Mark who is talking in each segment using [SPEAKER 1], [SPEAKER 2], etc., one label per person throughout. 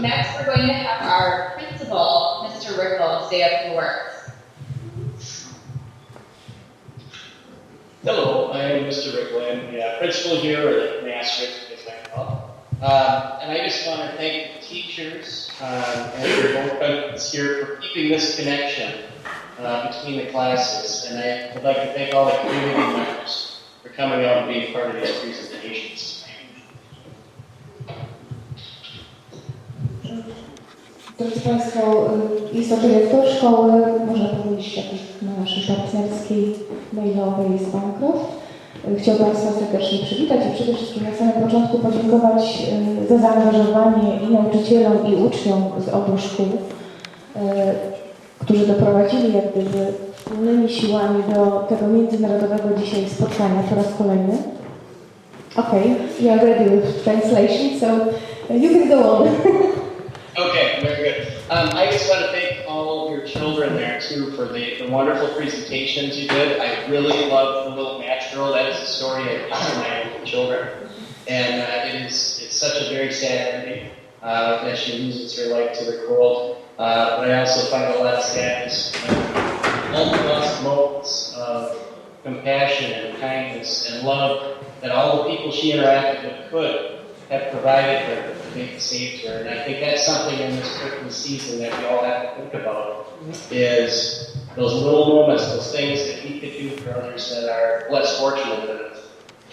[SPEAKER 1] Next, we're going to have our principal, Mr. Rickle, say a few words.
[SPEAKER 2] Hello, I am Mr. Rick Lynn, the uh, principal here, the master, as I call it. Um, and I just want to thank the teachers um, and both principals here for keeping this connection uh, between the classes. And I would like to thank all the community members for coming out and being part of these presentations.
[SPEAKER 3] Drodzy Państwo, y, jest to dyrektor szkoły, można powiedzieć takiej naszej partnerskiej mailowej z Bancroft. Y, Chciał Państwa serdecznie przywitać i przede wszystkim na samym początku podziękować y, za zaangażowanie i nauczycielom, i uczniom z obu szkół, którzy doprowadzili jak gdyby wspólnymi siłami do tego międzynarodowego dzisiaj spotkania po raz kolejny. Okay, you are ready with translation, so you can go on.
[SPEAKER 2] Okay, very good. Um, I just want to thank all of your children there too for the, the wonderful presentations you did. I really love the little match girl. That is the story I my children, and uh, it is it's such a very sad ending uh, that she loses her life to the cold. Uh, but I also find a lot of sadness, unlost moments of compassion and kindness and love that all the people she interacted with could have provided her, they saved her. And I think that's something in this Christmas season that we all have to think about is those little moments, those things that we could do for others that are less fortunate than us.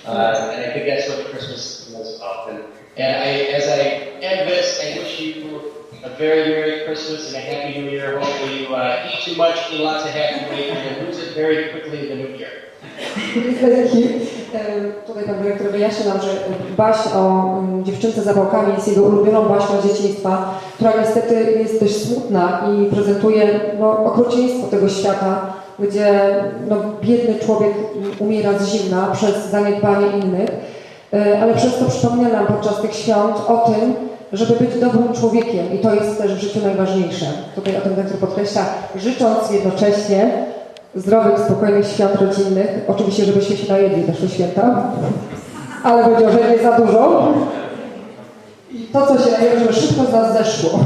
[SPEAKER 2] Uh, and I think that's what Christmas is about. And, I, as I end this, I wish you a very Merry Christmas and a Happy New Year. Hopefully you uh, eat too much, eat lots of happy weight, and lose it very quickly in the new year.
[SPEAKER 4] E, Tutaj pan dyrektor wyjaśnił nam, że baśń o mm, dziewczynce za bałkami jest jego ulubioną baśnią dzieciństwa, która niestety jest dość smutna i prezentuje no, okrucieństwo tego świata, gdzie no, biedny człowiek umiera z zimna przez zaniedbanie innych, E, ale przez to przypomina nam podczas tych świąt o tym, żeby być dobrym człowiekiem i to jest też w życiu najważniejsze. Tutaj o tym dyrektor podkreśla, życząc jednocześnie zdrowych, spokojnych świąt rodzinnych. Oczywiście, żebyśmy się najedli też te święta, ale o że nie za dużo. I to, co się najlepiej, żeby szybko z nas zeszło.